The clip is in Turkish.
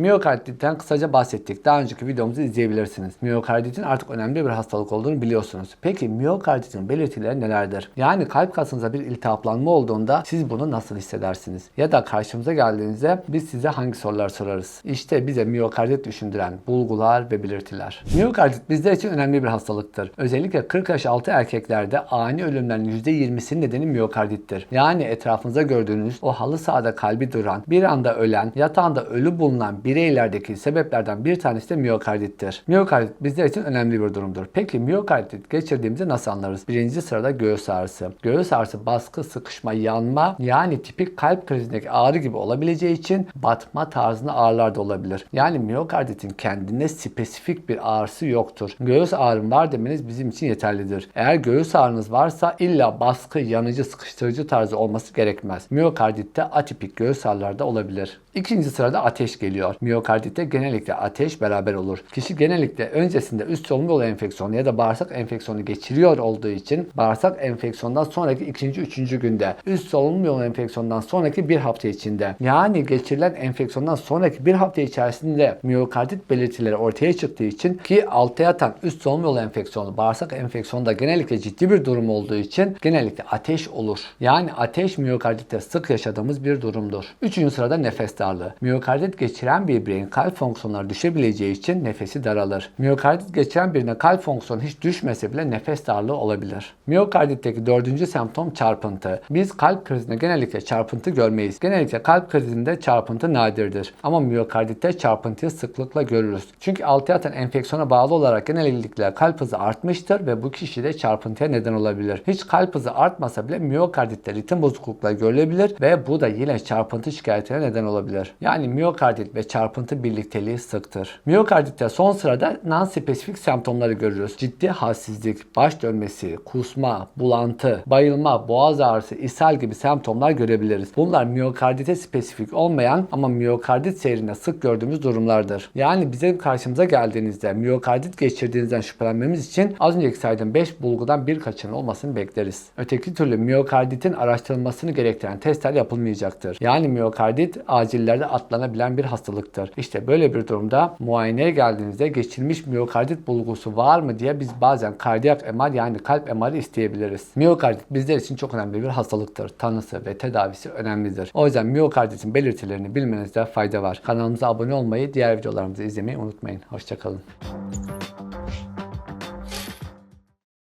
Miyokarditten kısaca bahsettik. Daha önceki videomuzu izleyebilirsiniz. Miyokarditin artık önemli bir hastalık olduğunu biliyorsunuz. Peki miyokarditin belirtileri nelerdir? Yani kalp kasınıza bir iltihaplanma olduğunda siz bunu nasıl hissedersiniz? Ya da karşımıza geldiğinizde biz size hangi sorular sorarız? İşte bize miyokardit düşündüren bulgular ve belirtiler. Miyokardit bizler için önemli bir hastalıktır. Özellikle 40 yaş altı erkeklerde ani ölümlerin %20'sinin nedeni miyokardittir. Yani etrafınızda gördüğünüz o halı sahada kalbi duran, bir anda ölen, yatağında ölü bulunan bireylerdeki sebeplerden bir tanesi de miyokardittir. Miyokardit bizler için önemli bir durumdur. Peki miyokardit geçirdiğimizi nasıl anlarız? Birinci sırada göğüs ağrısı. Göğüs ağrısı baskı, sıkışma, yanma yani tipik kalp krizindeki ağrı gibi olabileceği için batma tarzında ağrılar da olabilir. Yani miyokarditin kendine spesifik bir ağrısı yoktur. Göğüs ağrım var demeniz bizim için yeterlidir. Eğer göğüs ağrınız varsa illa baskı, yanıcı, sıkıştırıcı tarzı olması gerekmez. Miyokarditte atipik göğüs ağrıları da olabilir. İkinci sırada ateş geliyor. Miyokarditte genellikle ateş beraber olur. Kişi genellikle öncesinde üst solunum yolu enfeksiyonu ya da bağırsak enfeksiyonu geçiriyor olduğu için bağırsak enfeksiyondan sonraki ikinci, üçüncü günde üst solunum yolu enfeksiyondan sonraki bir hafta içinde yani geçirilen enfeksiyondan sonraki bir hafta içerisinde miyokardit belirtileri ortaya çıktığı için ki altta yatan üst solunum yolu enfeksiyonu, bağırsak enfeksiyonu da genellikle ciddi bir durum olduğu için genellikle ateş olur. Yani ateş miyokarditte sık yaşadığımız bir durumdur. Üçüncü sırada nefes darlığı. Miyokardit geçiren bir bireyin kalp fonksiyonları düşebileceği için nefesi daralır. Miyokardit geçiren birine kalp fonksiyonu hiç düşmese bile nefes darlığı olabilir. Miyokarditteki dördüncü semptom çarpıntı. Biz kalp krizinde genellikle çarpıntı görmeyiz. Genellikle kalp krizinde çarpıntı nadirdir. Ama miyokarditte çarpıntıyı sıklıkla görürüz. Çünkü altta yatan enfeksiyona bağlı olarak genellikle kalp hızı artmıştır ve bu kişide çarpıntıya neden olabilir. Hiç kalp hızı artmasa bile miyokarditte ritim bozuklukları görülebilir ve bu da yine çarpıntı şikayetine neden olabilir. Yani miyokardit ve çarpıntı birlikteliği sıktır. Miyokarditte son sırada non-spesifik semptomları görürüz. Ciddi halsizlik, baş dönmesi, kusma, bulantı, bayılma, boğaz ağrısı, ishal gibi semptomlar görebiliriz. Bunlar miyokardite spesifik olmayan ama miyokardit seyrinde sık gördüğümüz durumlardır. Yani bize karşımıza geldiğinizde miyokardit geçirdiğinizden şüphelenmemiz için az önceki saydığım 5 bulgudan birkaçının olmasını bekleriz. Öteki türlü miyokarditin araştırılmasını gerektiren testler yapılmayacaktır. Yani miyokardit acillerde atlanabilen bir hastalıktır. İşte böyle bir durumda muayeneye geldiğinizde geçirilmiş miyokardit bulgusu var mı diye biz bazen kardiyak MR yani kalp MR'ı isteyebiliriz. Miyokardit bizler için çok önemli bir hastalıktır. Tanısı ve tedavisi önemlidir. O yüzden miyokarditin belirtilerini bilmenizde fayda var. Kanalımıza abone olmayı, diğer videolarımızı izlemeyi unutmayın. Hoşçakalın.